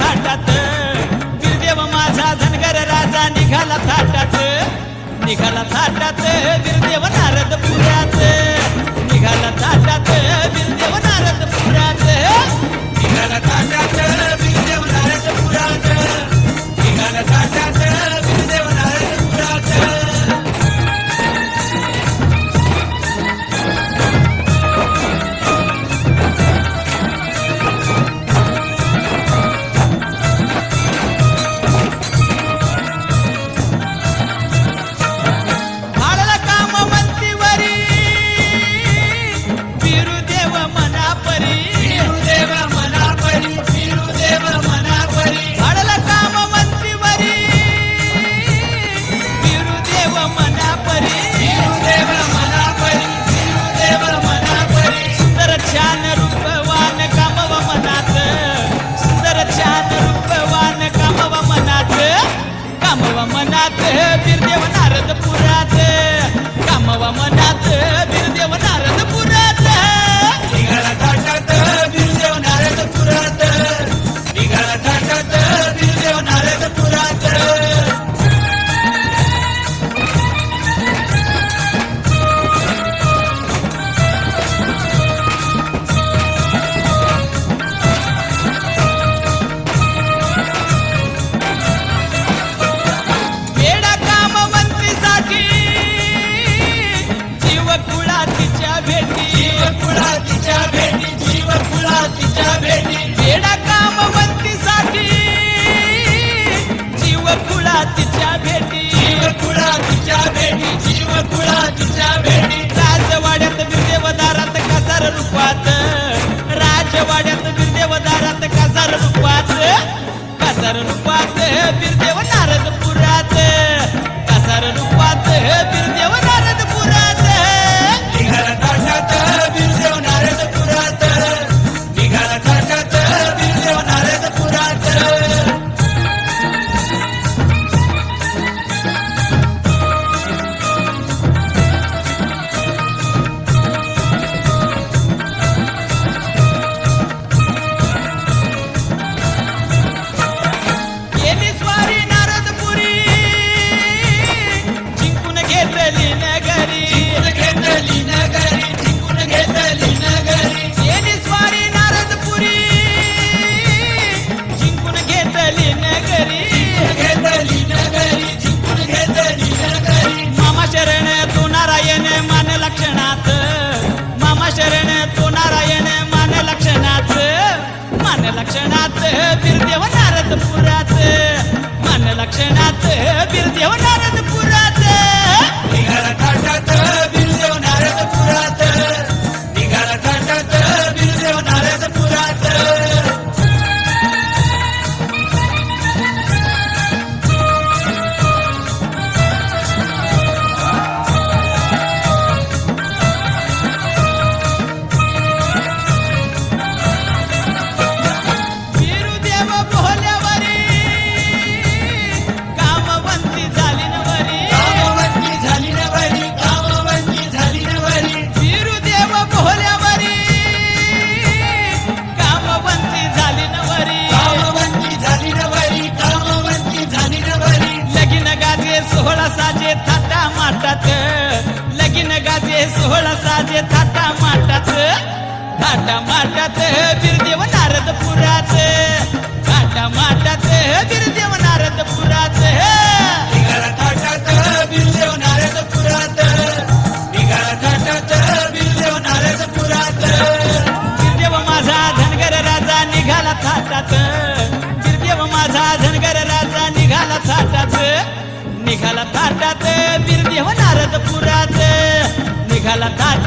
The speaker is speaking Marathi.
थाटात गिरदेव माझा धनगर राजा निघाला थाटात. निघाला थाटात. गिरदेव नारद पुरात निघाला थाटात. तिच्या भेटी. जीवकुळा तिच्या भेटी. जीवकुळा तिच्या भेटी. राजवाड्यात बिरदेवदारात कासार रूपात. राजवाड्यात बिरदेवदारात कासार रूपात. कासार रूपात बिरदेव Action! माटा माटात बिरदेव नारद पुरात माटा माटात बिरदेव नारद पुरात बिरदेव नारद पुरात बिरदेव नारद पुरात बिरदेव माझा धनगर राजा निघाला थाटात. बिरदेव माझा धनगर राजा निघाला थाटात. निघाला थाटात बिरदेव नारद पुरात निघाला थाट